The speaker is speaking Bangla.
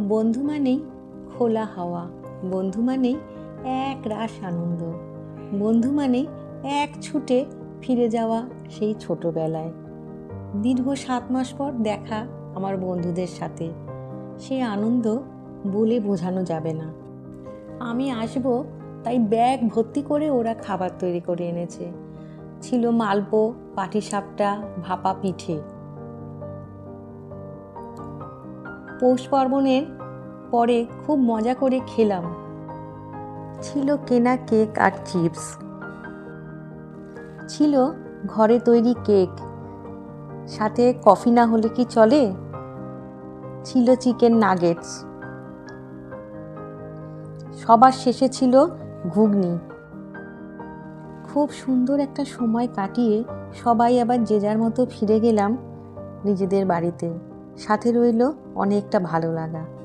বন্ধু মানেই খোলা হাওয়া। বন্ধু মানেই এক রাস আনন্দ। বন্ধু মানেই এক ছুটে ফিরে যাওয়া সেই ছোটবেলায়। দীর্ঘ সাত মাস পর দেখা আমার বন্ধুদের সাথে। সেই আনন্দ বলে বোঝানো যাবে না। আমি আসব, তাই ব্যাগ ভর্তি করে ওরা খাবার তৈরি করে এনেছে। ছিল মালপো, পাটিসাপটা, ভাপা পিঠে। পৌষ পার্বণের পরে খুব মজা করে খেলাম। ছিল কেনা কেক আর চিপস। ছিল ঘরে তৈরি কেক। সাথে কফি না হলে কি চলে? ছিল চিকেন নাগেটস। সবার শেষে ছিল ঘুগনি। খুব সুন্দর একটা সময় কাটিয়ে সবাই আবার যে যার মতো ফিরে গেলাম নিজেদের বাড়িতে। সাথে রইল অনেকটা ভালো লাগা।